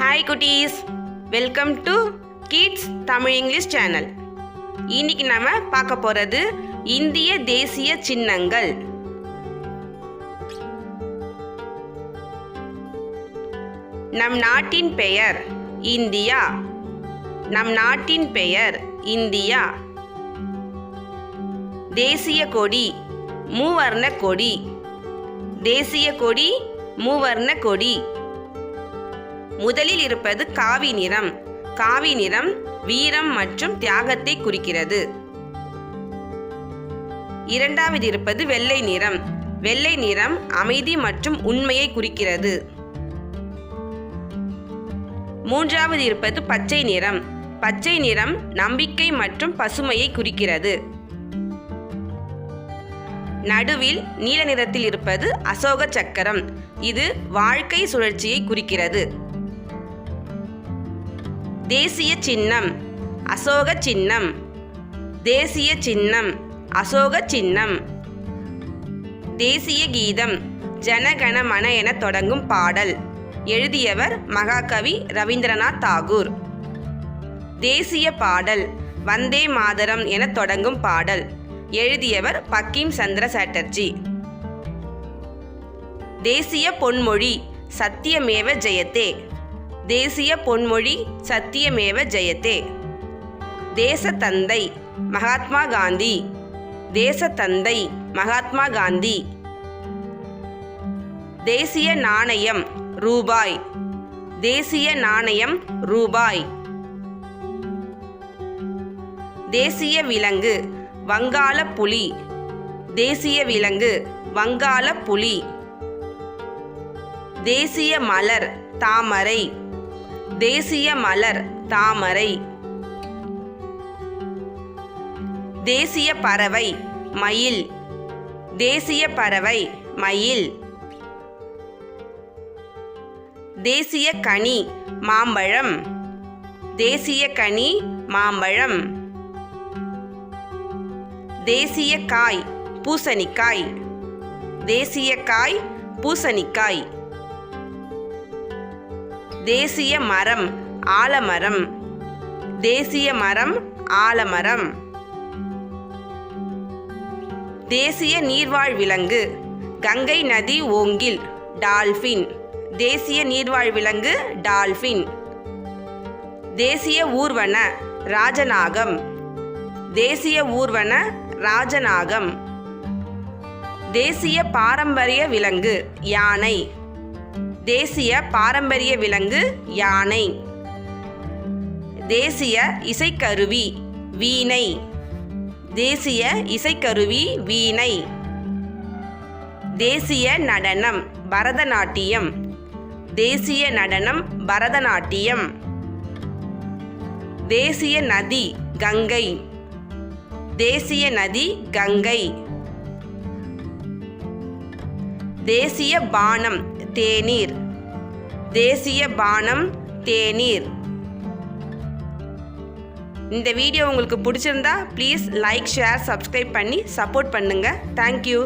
Hi குட்டீஸ். Welcome to kids Tamil English channel இன்னைக்கு நம்ம பார்க்க போகிறது இந்திய தேசிய சின்னங்கள். நம் நாட்டின் பெயர் இந்தியா. நம் நாட்டின் பெயர் இந்தியா. தேசிய கொடி மூவர்ண கொடி. தேசிய கொடி மூவர்ண கொடி. முதலில் இருப்பது காவி நிறம். காவி நிறம் வீரம் மற்றும் தியாகத்தை குறிக்கிறது. இரண்டாவது இருப்பது வெள்ளை நிறம். வெள்ளை நிறம் அமைதி மற்றும் உண்மையை குறிக்கிறது. மூன்றாவது இருப்பது பச்சை நிறம். பச்சை நிறம் நம்பிக்கை மற்றும் பசுமையை குறிக்கிறது. நடுவில் நீல நிறத்தில் இருப்பது அசோக சக்கரம். இது வாழ்க்கை சுழற்சியை குறிக்கிறது. தேசிய சின்னம் அசோக சின்னம். தேசிய சின்னம் அசோக சின்னம். தேசிய கீதம் ஜனகணமன என தொடங்கும் பாடல். எழுதியவர் மகாகவி ரவீந்திரநாத் தாகூர். தேசிய பாடல் வந்தே மாதரம் என தொடங்கும் பாடல். எழுதியவர் பக்கிம் சந்திர சாட்டர்ஜி. தேசிய பொன்மொழி சத்தியமேவ ஜெயத்தே. தேசிய பொன்மொழி சத்தியமேவ ஜெயத்தே. தேசத்தந்தை மகாத்மா காந்தி. தேசத்தந்தை மகாத்மா காந்தி. தேசிய நாணயம் ரூபாய். தேசிய நாணயம் ரூபாய். தேசிய விலங்கு வங்காள புலி. தேசிய விலங்கு வங்காள புலி. தேசிய மலர் தாமரை. தேசிய மலர் தாமரை. தேசிய பறவை மயில். தேசிய பறவை மயில். தேசிய கனி மாம்பழம். தேசிய கனி மாம்பழம். தேசிய காய் பூசணிக்காய். தேசிய காய் பூசணிக்காய். தேசிய மரம் ஆலமரம். தேசிய மரம் ஆலமரம். தேசிய நீர்வாழ் விலங்கு கங்கை நதி ஓங்கில் டால்ஃபின். தேசிய நீர்வாழ் விலங்கு டால்ஃபின். தேசிய ஊர்வன ராஜநாகம். தேசிய ஊர்வன ராஜநாகம். தேசிய பாரம்பரிய விலங்கு யானை. தேசிய பாரம்பரிய விலங்கு யானை. தேசிய இசைக்கருவி வீணை. தேசிய இசைக்கருவி வீணை. தேசிய நடனம் பரதநாட்டியம். தேசிய நடனம் பரதநாட்டியம். தேசிய நதி கங்கை. தேசிய நதி கங்கை. தேசிய பானம் தேநீர். தேசிய பானம் தேநீர். இந்த வீடியோ உங்களுக்கு பிடிச்சிருந்தா ப்ளீஸ் லைக் ஷேர் சப்ஸ்கிரைப் பண்ணி சப்போர்ட் பண்ணுங்கள் தேங்க்யூ